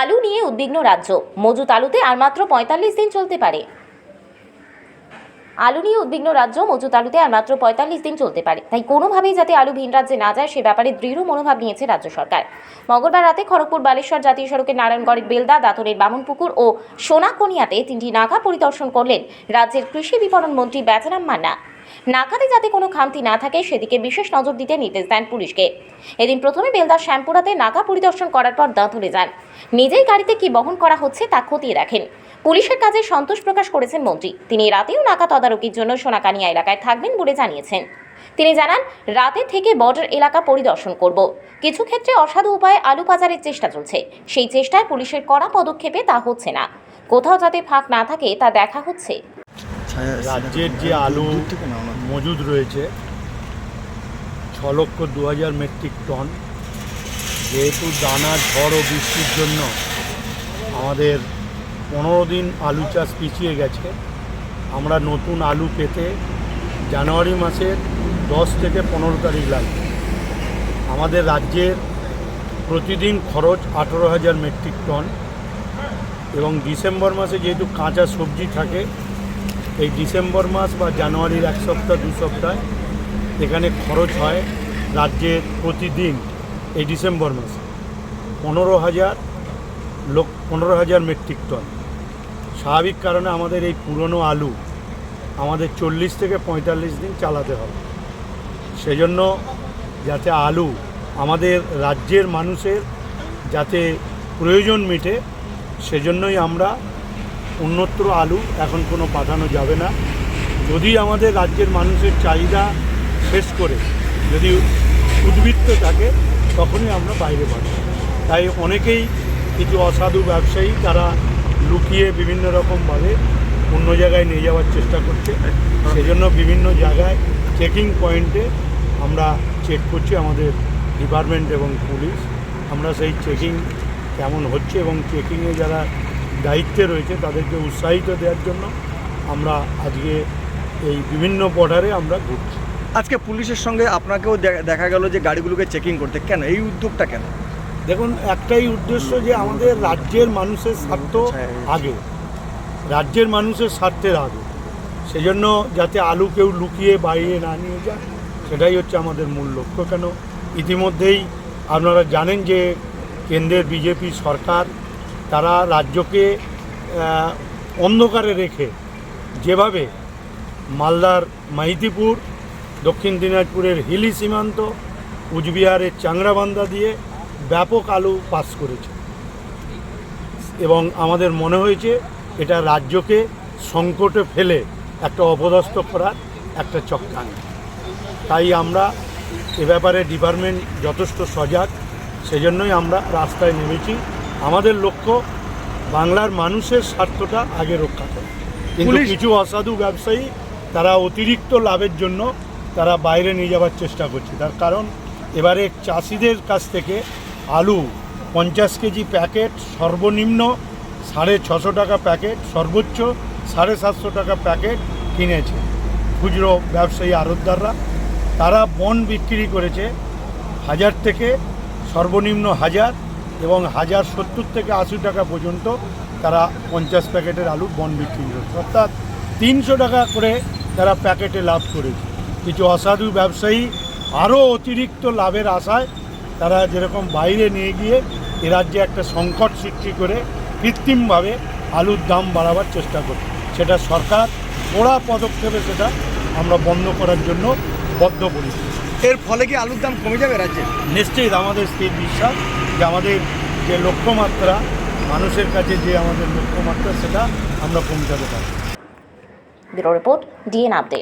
আলু নিয়ে উদ্বিগ্ন রাজ্য। মজুত আলুতে আর মাত্র পঁয়তাল্লিশ দিন চলতে পারে। আলু নিয়ে উদ্বিগ্ন রাজ্য, মজুত আলুতে আর মাত্র পঁয়তাল্লিশ দিন চলতে পারে। তাই কোনোভাবেই যাতে আলু ভিন রাজ্যে না যায়, সে ব্যাপারে দৃঢ় মনোভাব নিয়েছে রাজ্য সরকার। মঙ্গলবার রাতে খড়গপুর, বালেশ্বর জাতীয় সড়কের নারায়ণগড়ের বেলদা দাঁতরের বামনপুকুর ও সোনাকনিয়াতে তিনটি নাকা পরিদর্শন করলেন রাজ্যের কৃষি বিপণন মন্ত্রী বেচারাম মান্না। নাকাতে যাতে কোনো খামতি না থাকে, সেদিকে বিশেষ নজর দিতে নির্দেশ দেন পুলিশকে। এদিন প্রথমে বেলদার শ্যামপুরাতে নাকা পরিদর্শন করার পর দাঁতরে যান। নিজেই গাড়িতে কি বহন করা হচ্ছে তা খতিয়ে দেখেন। পুলিশের কাজে সন্তোষ প্রকাশ করেছেন মন্ত্রী। তিনি রাতেও নাকা তদারকির জন্য সোনাকানিয়া এলাকায় থাকবেন বলে জানিয়েছেন। তিনি জানান, রাতে থেকে বর্ডার এলাকা পরিদর্শন করব। কিছু ক্ষেত্রে অসাধু উপায়ে আলু পাচারের চেষ্টা চলছে। সেই চেষ্টায় পুলিশের কড়া পদক্ষেপে তা হচ্ছে না। কোথাও যাতে ফাঁক না থাকে, তা দেখা হচ্ছে। রাজ্যের যে আলু মজুদ রয়েছে ছ লক্ষ দু হাজার মেট্রিক টন। যেহেতু দানা ঝড় ও বৃষ্টির জন্য আমাদের পনেরো দিন আলু চাষ পিছিয়ে গেছে আমরা নতুন আলু পেতে জানুয়ারি মাসের দশ থেকে পনেরো তারিখ লাগবে। আমাদের রাজ্যের প্রতিদিন খরচ আঠেরো হাজার মেট্রিক টন এবং ডিসেম্বর মাসে যেহেতু কাঁচা সবজি থাকে এই ডিসেম্বর মাস বা জানুয়ারির এক সপ্তাহ, দু সপ্তাহ এখানে খরচ হয় রাজ্যের প্রতিদিন এই ডিসেম্বর মাসে। পনেরো হাজার লোক, পনেরো হাজার মেট্রিক টন। স্বাভাবিক কারণে আমাদের এই পুরনো আলু আমাদের চল্লিশ থেকে পঁয়তাল্লিশ দিন চালাতে হবে। সেজন্য যাতে আলু আমাদের রাজ্যের মানুষের যাতে প্রয়োজন মেটে, সেজন্যই আমরা অন্যত্র আলু, এখন কোনো পাঠানো যাবে না। যদি আমাদের রাজ্যের মানুষের চাহিদা শেষ করে, যদি উদ্বৃত্ত থাকে, তখনই আমরা বাইরে পাঠাবো তাই অনেকেই কিছু অসাধু ব্যবসায়ী, তারা লুকিয়ে বিভিন্ন রকমভাবে অন্য জায়গায় নিয়ে যাওয়ার চেষ্টা করছে। সেজন্য বিভিন্ন জায়গায় চেকিং পয়েন্টে আমরা চেক করছি আমাদের ডিপার্টমেন্ট এবং পুলিশ। আমরা সেই চেকিং কেমন হচ্ছে এবং চেকিংয়ে যারা দায়িত্বে রয়েছে তাদেরকে উৎসাহিত দেওয়ার জন্য আমরা আজকে এই বিভিন্ন বর্ডারে আমরা ঘুরছি। আজকে পুলিশের সঙ্গে আপনাকেও দেখা গেল যে গাড়িগুলোকে চেকিং করতে। কেন? এই উদ্যোগটা কেন? দেখুন একটাই উদ্দেশ্য যে আমাদের রাজ্যের মানুষের স্বার্থ আগে। রাজ্যের মানুষের স্বার্থের আগে। সেজন্য যাতে আলু কেউ লুকিয়ে বাইরে না নিয়ে যায় সেটাই হচ্ছে আমাদের মূল লক্ষ্য। কেন? ইতিমধ্যেই আপনারা জানেন যে কেন্দ্রের বিজেপি সরকার তারা রাজ্যকে অন্ধকারে রেখে যেভাবে মালদার মাইতিপুর, দক্ষিণ দিনাজপুরের হিলি সীমান্ত, কুচবিহারের চাংরাবান্ধা দিয়ে ব্যাপক আলু পাস করেছে। এবং আমাদের মনে হয়েছে এটা রাজ্যকে সংকটে ফেলে একটা অপদস্থ করার একটা চক্রান্ত। তাই আমরা এ ব্যাপারে ডিপার্টমেন্ট যথেষ্ট সজাগ, সেজন্যই আমরা রাস্তায় নেমেছি। আমাদের লক্ষ্য বাংলার মানুষের স্বার্থটা আগে রক্ষা করা। কিন্তু কিছু অসাধু ব্যবসায়ী তারা অতিরিক্ত লাভের জন্য তারা বাইরে নিয়ে যাওয়ার চেষ্টা করছে। তার কারণ এবারে চাষিদের কাছ থেকে আলু পঞ্চাশ কেজি প্যাকেট সর্বনিম্ন সাড়ে ছশো টাকা প্যাকেট সর্বোচ্চ সাড়ে সাতশো টাকা প্যাকেট কিনেছে খুচরো ব্যবসায়ী আড়তদাররা। তারা বন বিক্রি করেছে হাজার থেকে সর্বনিম্ন হাজার এবং হাজার সত্তর থেকে আশি টাকা পর্যন্ত তারা পঞ্চাশ প্যাকেটের আলু বন বিক্রি করেছে। অর্থাৎ তিনশো টাকা করে তারা প্যাকেটে লাভ করেছে। কিছু অসাধু ব্যবসায়ী আরও অতিরিক্ত লাভের আশায় তারা যেরকম বাইরে নিয়ে গিয়ে এ রাজ্যে একটা সংকট সৃষ্টি করে কৃত্রিমভাবে আলুর দাম বাড়াবার চেষ্টা করে সেটা সরকার কড়া পদক্ষেপে সেটা আমরা বন্ধ করার জন্য বদ্ধ বদ্ধপরিকর। এর ফলে কি আলুর দাম কমে যাবে রাজ্যে? নিশ্চিত আমাদের স্থির বিশ্বাস যে আমাদের যে লক্ষ্যমাত্রা মানুষের কাছে যে আমাদের লক্ষ্যমাত্রা সেটা আমরা পৌঁছাতে পারি ব্যুরো রিপোর্ট ডিএন আপডেট।